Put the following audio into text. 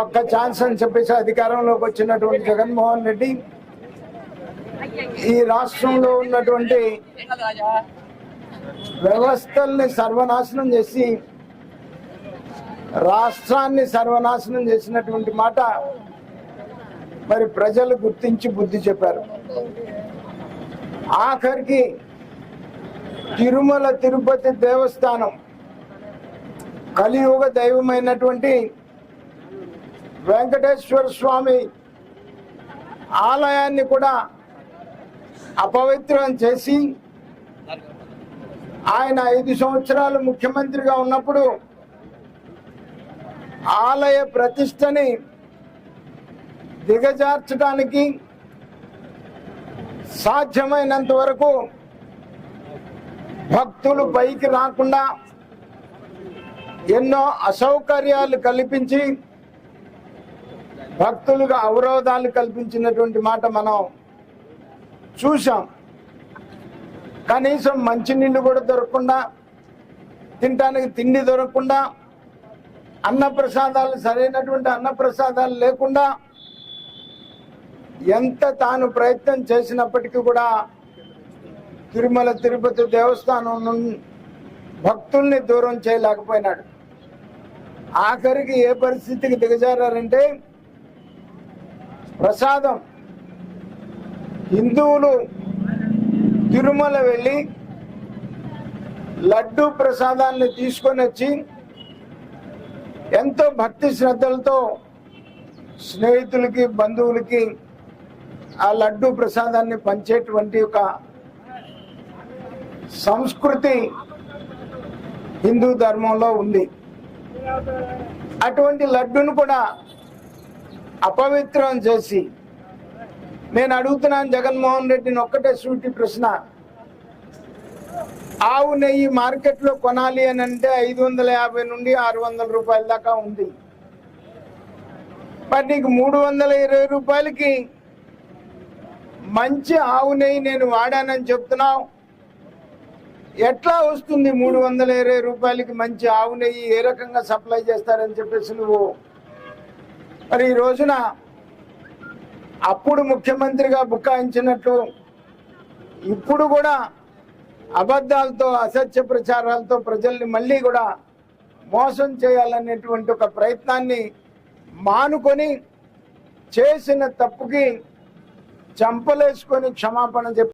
ఒక్క ఛాన్స్ అని చెప్పేసి అధికారంలోకి వచ్చినటువంటి జగన్మోహన్ రెడ్డి ఈ రాష్ట్రంలో ఉన్నటువంటి వ్యవస్థల్ని సర్వనాశనం చేసి రాష్ట్రాన్ని సర్వనాశనం చేసినటువంటి మాట మరి ప్రజలు గుర్తించి బుద్ధి చెప్పారు. ఆఖరికి తిరుమల తిరుపతి దేవస్థానం కలియుగ దైవమైనటువంటి వెంకటేశ్వర స్వామి ఆలయాన్ని కూడా అపవిత్రం చేసి ఆయన ఐదు సంవత్సరాలు ముఖ్యమంత్రిగా ఉన్నప్పుడు ఆలయ ప్రతిష్టని దిగజార్చడానికి సాధ్యమైనంత వరకు భక్తులు పైకి రాకుండా ఎన్నో అసౌకర్యాలు కల్పించి భక్తులుగా అవరోధాలు కల్పించినటువంటి మాట మనం చూసాం కనీసం మంచినీళ్ళు కూడా దొరకకుండా తినడానికి తిండి దొరకకుండా అన్నప్రసాదాలు సరైనటువంటి అన్నప్రసాదాలు లేకుండా ఎంత తాను ప్రయత్నం చేసినప్పటికీ కూడా తిరుమల తిరుపతి దేవస్థానం భక్తుల్ని దూరం చేయలేకపోయినాడు. ఆఖరికి ఏ పరిస్థితికి దిగజారంటే ప్రసాదం. హిందువులు తిరుమల వెళ్ళి లడ్డు ప్రసాదాన్ని తీసుకొని వచ్చి ఎంతో భక్తి శ్రద్ధలతో స్నేహితులకి బంధువులకి ఆ లడ్డు ప్రసాదాన్ని పంచేటువంటి ఒక సంస్కృతి హిందూ ధర్మంలో ఉంది. అటువంటి లడ్డును కూడా అపవిత్రం చేసి నేను అడుగుతున్నాను జగన్మోహన్ రెడ్డిని ఒక్కటే సూటి ప్రశ్న. ఆవు నెయ్యి మార్కెట్లో కొనాలి అని అంటే ఐదు వందల యాభై నుండి ఆరు వందల రూపాయల దాకా ఉంది. మరి నీకు మూడు వందల ఇరవై రూపాయలకి మంచి ఆవు నెయ్యి నేను వాడానని చెప్తున్నావు. ఎట్లా వస్తుంది మూడు వందల ఇరవై రూపాయలకి మంచి ఆవు నెయ్యి ఏ రకంగా సప్లై చేస్తారని చెప్పేసి నువ్వు? మరి ఈ రోజున అప్పుడు ముఖ్యమంత్రిగా బుకాయించినట్లు ఇప్పుడు కూడా అబద్ధాలతో అసత్య ప్రచారాలతో ప్రజల్ని మళ్ళీ కూడా మోసం చేయాలనేటువంటి ఒక ప్రయత్నాన్ని మానుకొని చేసిన తప్పుకి చంపలేసుకొని క్షమాపణ చెప్పి